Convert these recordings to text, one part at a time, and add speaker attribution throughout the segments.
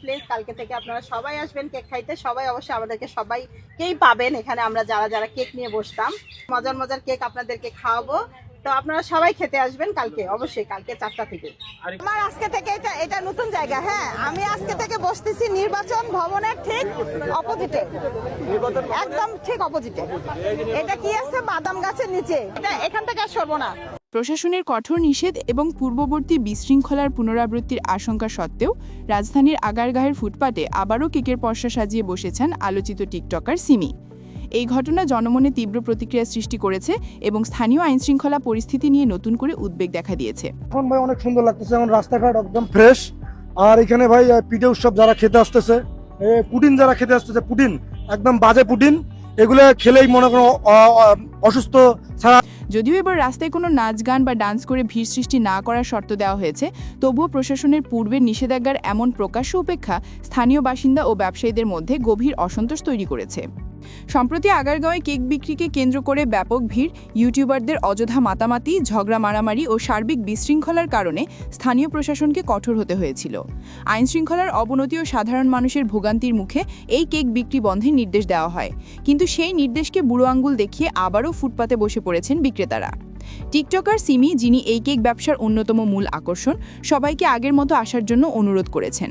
Speaker 1: Please কালকে থেকে আপনারা সবাই আসবেন কেক খাইতে। সবাই অবশ্যই আমাদেরকে সবাইকেই পাবেন। এখানে আমরা যারা যারা কেক নিয়ে বসতাম, মজার মজার কেক আপনাদেরকে খাওয়াবো। তো আপনারা সবাই খেতে আসবেন কালকে অবশ্যই কালকে চারটা থেকে। আমার আজকে থেকে এটা এটা নতুন জায়গা হ্যাঁ। আমি আজকে থেকে বসতেছি নির্বাচন ভবনের ঠিক অপোজিটে। একদম ঠিক অপোজিটে। এটা কি আছে? বাদাম গাছের নিচে। এটা এখান থেকে আর সরবো না।
Speaker 2: প্রশাসনের কঠোর নিষেধ এবং পূর্ববর্তী বিশৃঙ্খলার পুনরাবৃত্তির আশঙ্কা সত্ত্বেও রাজধানীর আগারগাহের ফুটপাতে আবারও কেকের পর্ষা সাজিয়ে বসেছেন আলোচিত টিকটকার সিমি। এই ঘটনা জনমনে তীব্র প্রতিক্রিয়া সৃষ্টি করেছে এবং স্থানীয় আইনশৃঙ্খলা পরিস্থিতি নিয়ে নতুন করে উদ্বেগ দেখা দিয়েছে।
Speaker 3: এখন ভাই অনেক সুন্দর লাগতেছে এখন রাস্তাঘাট একদম ফ্রেশ আর এখানে ভাই পিঠে উৎসব যারা খেতে আসতেছে পুডিন যারা খেতে আসতেছে পুডিন একদম বাজে পুডিন এগুলো খেলেই মনে করো অসুস্থ ছাড়া
Speaker 2: যদিও এবার রাস্তায় কোনো নাচ গান বা ডান্স করে ভিড় সৃষ্টি না করার শর্ত দেওয়া হয়েছে তবুও প্রশাসনের পূর্বের নিষেধাজ্ঞার এমন প্রকাশ্য উপেক্ষা স্থানীয় বাসিন্দা ও ব্যবসায়ীদের মধ্যে গভীর অসন্তোষ তৈরি করেছে। সম্প্রতি আগারগাঁওয়ে কেক বিক্রিকে কেন্দ্র করে ব্যাপক ভিড়, ইউটিউবারদের অযথা মাতামাতি, ঝগড়া মারামারি ও সার্বিক বিশৃঙ্খলার কারণে স্থানীয় প্রশাসনকে কঠোর হতে হয়েছিল। আইন শৃঙ্খলার অবনতি ও সাধারণ মানুষের ভোগান্তির মুখে এই কেক বিক্রি বন্ধের নির্দেশ দেওয়া হয়। কিন্তু সেই নির্দেশকে বুড়ো আঙ্গুল দেখিয়ে আবারও ফুটপাতে বসে পড়েছেন বিক্রেতারা। টিকটকার সিমি, যিনি এই কেক ব্যবসার অন্যতম মূল আকর্ষণ, সবাইকে আগের মতো আসার জন্য অনুরোধ করেছেন।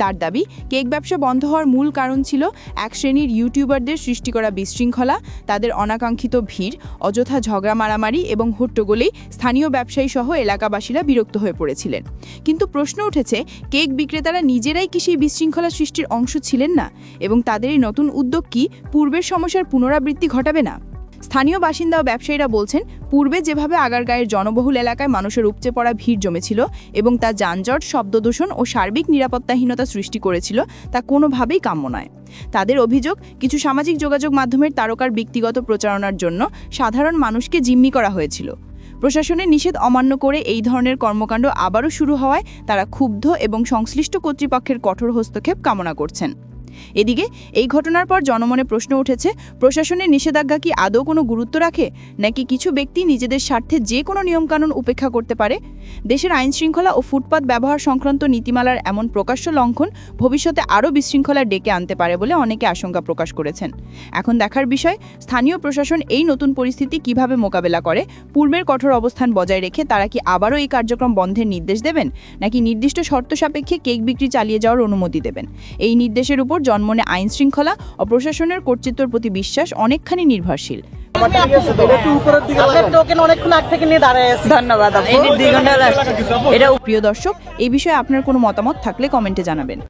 Speaker 2: তার দাবি, কেক ব্যবসা বন্ধ হওয়ার মূল কারণ ছিল এক শ্রেণির ইউটিউবারদের সৃষ্টি করা বিশৃঙ্খলা, তাদের অনাকাঙ্ক্ষিত ভিড়, অযথা ঝগড়া মারামারি এবং হট্টগোলেই স্থানীয় ব্যবসায়ী সহ এলাকাবাসীরা বিরক্ত হয়ে পড়েছিলেন। কিন্তু প্রশ্ন উঠেছে, কেক বিক্রেতারা নিজেরাই কি সেই বিশৃঙ্খলা সৃষ্টির অংশ ছিলেন না? এবং তাদের এই নতুন উদ্যোগ কি পূর্বের সমস্যার পুনরাবৃত্তি ঘটাবে না? স্থানীয় বাসিন্দা ও ব্যবসায়ীরা বলছেন, পূর্বে যেভাবে আগারগাঁয়ের জনবহুল এলাকায় মানুষের উপচে পড়া ভিড় জমেছিল এবং তা যানজট, শব্দদূষণ ও সার্বিক নিরাপত্তাহীনতা সৃষ্টি করেছিল, তা কোনোভাবেই কাম্য নয়। তাদের অভিযোগ, কিছু সামাজিক যোগাযোগ মাধ্যমের তারকার ব্যক্তিগত প্রচারণার জন্য সাধারণ মানুষকে জিম্মি করা হয়েছিল। প্রশাসনের নিষেধ অমান্য করে এই ধরনের কর্মকাণ্ড আবারও শুরু হওয়ায় তারা ক্ষুব্ধ এবং সংশ্লিষ্ট কর্তৃপক্ষের কঠোর হস্তক্ষেপ কামনা করছেন। এদিকে, এই ঘটনার পর জনমনে প্রশ্ন উঠেছে, প্রশাসনের নিষেধাজ্ঞা কি আদৌ কোনো গুরুত্ব রাখে, নাকি কিছু ব্যক্তি নিজেদের স্বার্থে যে কোনো নিয়মকানুন উপেক্ষা করতে পারে? দেশের আইন শৃঙ্খলা ও ফুটপাত ব্যবহার সংক্রান্ত নীতিমালার এমন প্রকাশ্য লঙ্ঘন ভবিষ্যতে আরও বিশৃঙ্খলা ডেকে আনতে পারে বলে অনেকে আশঙ্কা প্রকাশ করেছেন। এখন দেখার বিষয়, স্থানীয় প্রশাসন এই নতুন পরিস্থিতি কীভাবে মোকাবেলা করে, পূর্বের কঠোর অবস্থান বজায় রেখে তারা কি আবারও এই কার্যক্রম বন্ধের নির্দেশ দেবেন, নাকি নির্দিষ্ট শর্ত সাপেক্ষে কেক বিক্রি চালিয়ে যাওয়ার অনুমতি দেবেন? এই নির্দেশের উপর জন্মনে আইন শৃঙ্খলা ও প্রশাসনের কর্তৃত্বের প্রতি বিশ্বাস অনেকখানি নির্ভরশীল।
Speaker 1: অনেকক্ষণ আগ থেকে নিয়ে দাঁড়ায় আছি। ধন্যবাদ
Speaker 2: এটা প্রিয় দর্শক এই বিষয়ে আপনার কোনো মতামত থাকলে কমেন্টে জানাবেন।